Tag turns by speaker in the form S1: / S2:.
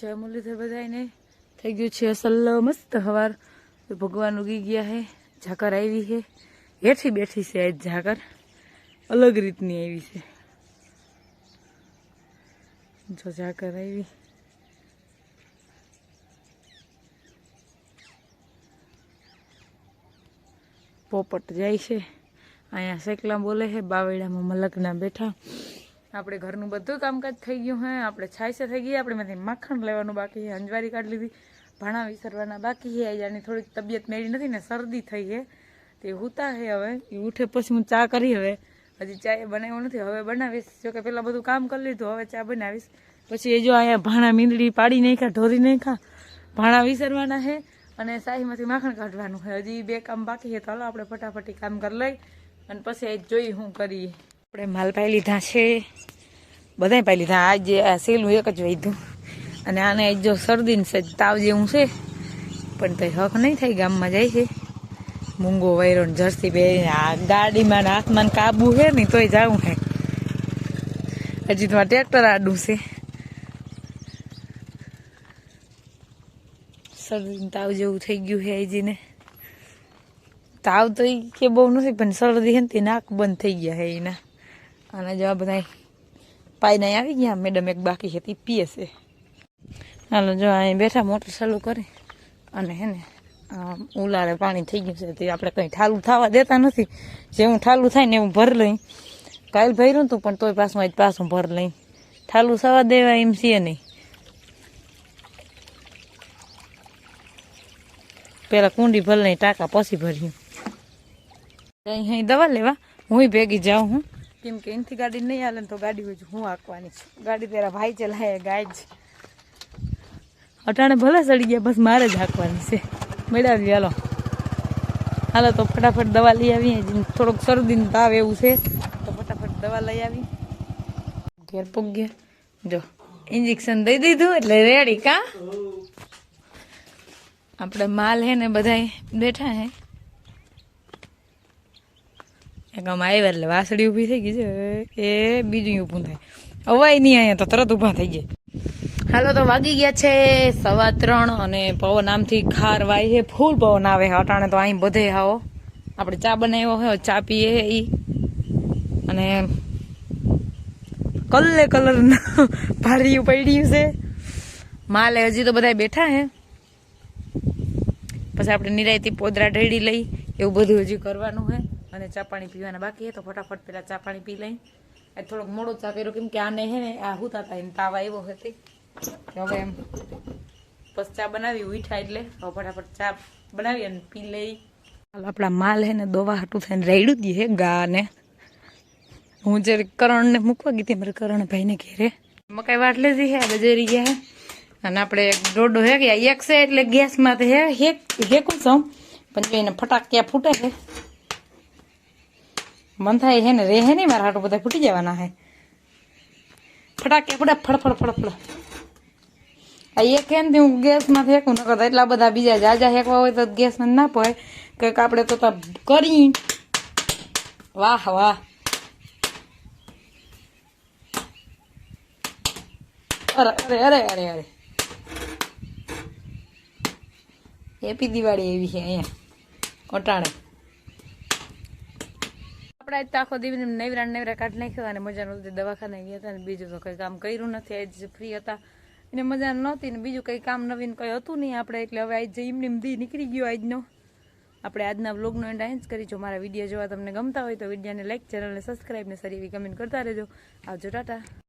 S1: જય મુરલીધર બધાને થઈ ગયું છે અસલ મસ્ત હવાર. ભગવાન ઉગી ગયા હે. ઝાકર આવી છે હેઠી બેઠી છે આજ ઝાકર. અલગ રીતની આવી છે. જો ઝાકર આવી. પોપટ જાય છે. અહીંયા શેકલા બોલે છે બાવળામાં મલકના બેઠા. આપણે ઘરનું બધું કામકાજ થઈ ગયું હે, આપણે છાયસે થઈ ગઈ, આપણે માખણ લેવાનું બાકી છે અંજવારી કાઢી લીધી, ભાણા વિસરવાના બાકી છે આની થોડીક તબિયત મેળી નથી ને શરદી થઈ છે તે હુતા છે હવે એ ઉઠે પછી હું ચા કરી હવે, હજી ચા બનાવ્યો નથી, હવે બનાવીશ, જો કે પેલા બધું કામ કરી લીધું, હવે ચા બનાવીશ, પછી એ જો અહીંયા ભાણા મીંદડી પાડી નહીં ખા ઢોરી ખા ભાણા વિસરવાના છે અને શાહીમાંથી માખણ કાઢવાનું છે હજી બે કામ બાકી છે તો હાલો આપણે ફટાફટી કામ કરી લઈ, અને પછી આ જોઈ હું કરીએ આપણે માલ પાઈ લીધા છે. બધાય પાઈ લીધા. આજે આ સેલું એક જ વૈધું અને આને જો શરદી ને સજ તાવ જેવું છે. પણ તો હક નહીં થાય ગામમાં જાય છે. મૂંગો વૈરો જર્સી પહેરીને આ ગાડીમાં ને હાથમાં કાબુ છે ને તોય જવું છે. હજી તો આ ટ્રેક્ટર આડું છે. શરદી તાવ જેવું થઈ ગયું છે હજીને તાવ તો એ કે બહુ નથી, પણ શરદી છે ને નાક બંધ થઈ ગયા છે એના. અને જવાબ બધા નહીં આવી ગયા. મેડમ એક બાકી છે, તે પીએ છે. હાલો, જો અહીં બેઠા, મોટર ચાલુ કરી. અને હે ને ઉલારે પાણી થઈ ગયું છે, તે આપણે કંઈ ઠાલું થવા દેતા નથી. જેવું ઠાલું થાય ને એવું ભર લઈ. કાલ ભર્યું હતું પણ તોય પાછું આજ પાછું ભર લઈ. ઠાલું થવા દેવા એમ છીએ નહીં. પેલા કુંડી ભર લઈ, ટાંકા પછી ભર્યું. અહીં દવા લેવા? હું ભેગી જાઉં હું. કેમ કે એનથી ગાડી નહીં હાલે તો ગાડી હોય હું હાંકવાની ગાડી તારા ભાઈ ચલાય ગાય જ. અટાણે ભલે સડી ગયા, બસ મારે જ હાંકવાની છે. મેળાવી હાલો. હાલો તો ફટાફટ દવા લઈ આવીએ. હજી થોડોક શરદી તાવ એવું છે, તો ફટાફટ દવા લઈ આવી ઘેર ગયા જો ઇન્જેક્શન દઈ દીધું એટલે રેડી કા? આપણે માલ હે ને બધા બેઠા હે. આમ આવ્યા એટલે વાસળી ઊભી થઈ ગઈ છે. એ બીજું ઊભું થાય. અવાય નહીં અહીંયા તો તરત ઊભા થઈ જાય. હાલો તો વાગી ગયા છે સવા ત્રણ અને પવન આમથી ખાર વાય છે. ફૂલ પવન આવે છે. અટાણે તો અહીં બધે આવો આપણે ચા બનાવ્યો હોય ચા પીએ એ અને કલર કલર ભાર્યું પડ્યું છે. માલે હજી તો બધા બેઠા હે. પછી આપણે નિરાયતી પોદરા ઢેડી લઈ. એવું બધું હજી કરવાનું છે અને ચા પાણી પીવાના બાકી તો ફટાફટ પેલા ચા પાણી પી લઈ. આ થોડોક મોડો ચા કર્યો, કેમ કે આને હે ને, આ હુતા હતા એમ તાવ આવ્યો હતી હવે એમ પછી ચા બનાવી ઉઠા એટલે. હવે ફટાફટ ચા બનાવી અને પી લઈ. આપણા માલ હે ને, દોવા હાટું થઈને રેડું દઈએ ગા ને હું જ્યારે કરણને મૂકવા ગઈ હતી, મારે કરણભાઈને ઘેરે મકાઈ વાટ લીધી હે બજેરી ગયા હે. અને આપણે ડોડો હે કે એક છે એટલે ગેસમાં હે હેક હેકું છું પણ એને ફટાકિયા ફૂટે છે. મન થાય છે ને રે હે નહીં મારા હાટું બધા ફૂટી જવાના હે ફટાકિયા ફૂટે ફડફડ ફડફડ આ એક હે ને હું ગેસમાંથી હેકું ન કરતા એટલા બધા બીજા જાજા હેકવા હોય તો ગેસમાં ના પડે કંઈક આપણે તો તા કરી વાહ વાહ અરે અરે અરે અરે અરે હેપી દિવાળી એવી છે અહીંયા અટાણે આપણે આજ તો આખો દિવસ નવરા નવરા કાઢી નાખ્યો અને મજા દવાખાને ગયા હતા ને બીજું તો કંઈ કામ કર્યું નથી. આજ ફ્રી હતા. એને મજા નહોતી ને બીજું કંઈ કામ નવીન કંઈ હતું નહીં આપણે. એટલે હવે આજ એમને એમ દી નીકળી ગયો આજનો. આપણે આજના બ્લોગનો એન્ડ અહીં કરી. જો મારા વીડિયો જોવા તમને ગમતા હોય તો વિડીયોને લાઇક ચેનલને સબસ્ક્રાઈબ ને સારી એવી કમેન્ટ કરતા રહેજો. આવજો, ટાટા.